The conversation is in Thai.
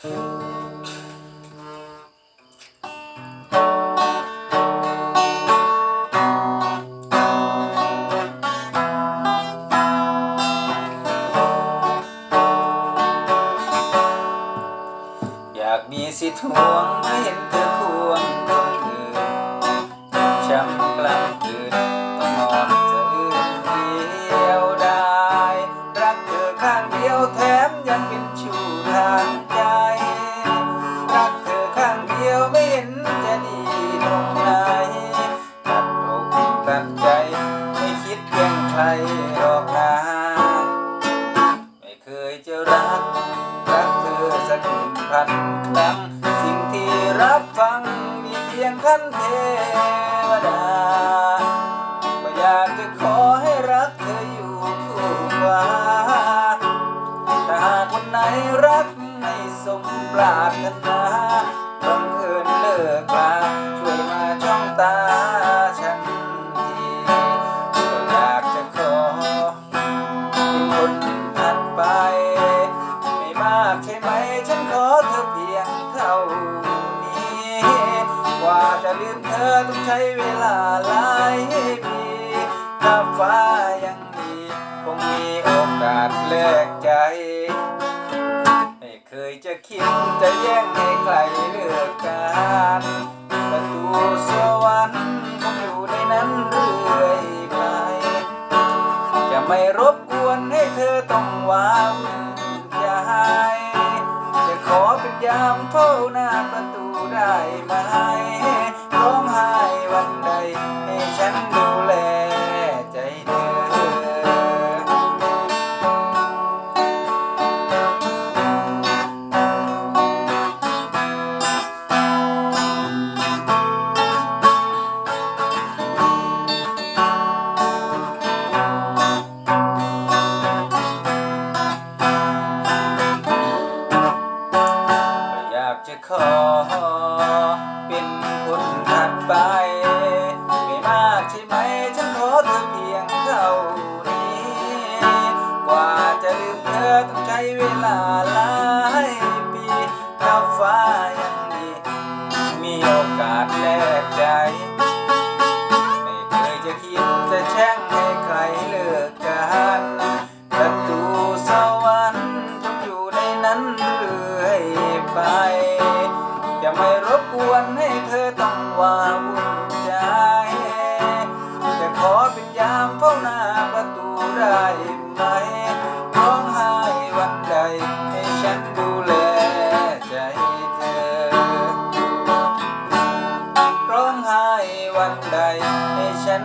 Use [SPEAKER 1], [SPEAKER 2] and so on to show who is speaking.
[SPEAKER 1] อยากมีสิทธิ์หวงไม่เห็นเธอควง ใจ ไม่คิดแย่งใครหรอกนะไม่เคยจะรัก รักเธอสักหนึ่งพันครั้ง สิ่งที่รับฟังมีเพียงท่านเทวดาก็อยากจะขอให้รักเธออยู่คู่ฟ้าถ้าหากวันไหนรักไม่สมปรารถนา ฉันขอเธอเพียงเท่านี้ กว่าจะลืมเธอต้องใช้เวลาหลายปีถ้าฟ้ายังมีคงมีโอกาสแลกใจไม่เคยจะคิดจะแย่งให้ใครเลือกกันประตูสวรรค์คงอยู่ในนั้นเรื่อยไปจะไม่รบกวนให้เธอต้องวาง หน้าประตูได้ไหมร้องไห้วันใดให้ฉันดู ลาหลายปีถ้าฟ้ายังดี มีโอกาสแลกใจ ไม่เคยจะคิดจะแช่งให้ใครเลิกกันประตูสวรรค์จงอยู่ในนั้นเรื่อยไป จะไม่รบกวนให้เธอต้องว่าว วันใดให้ฉัน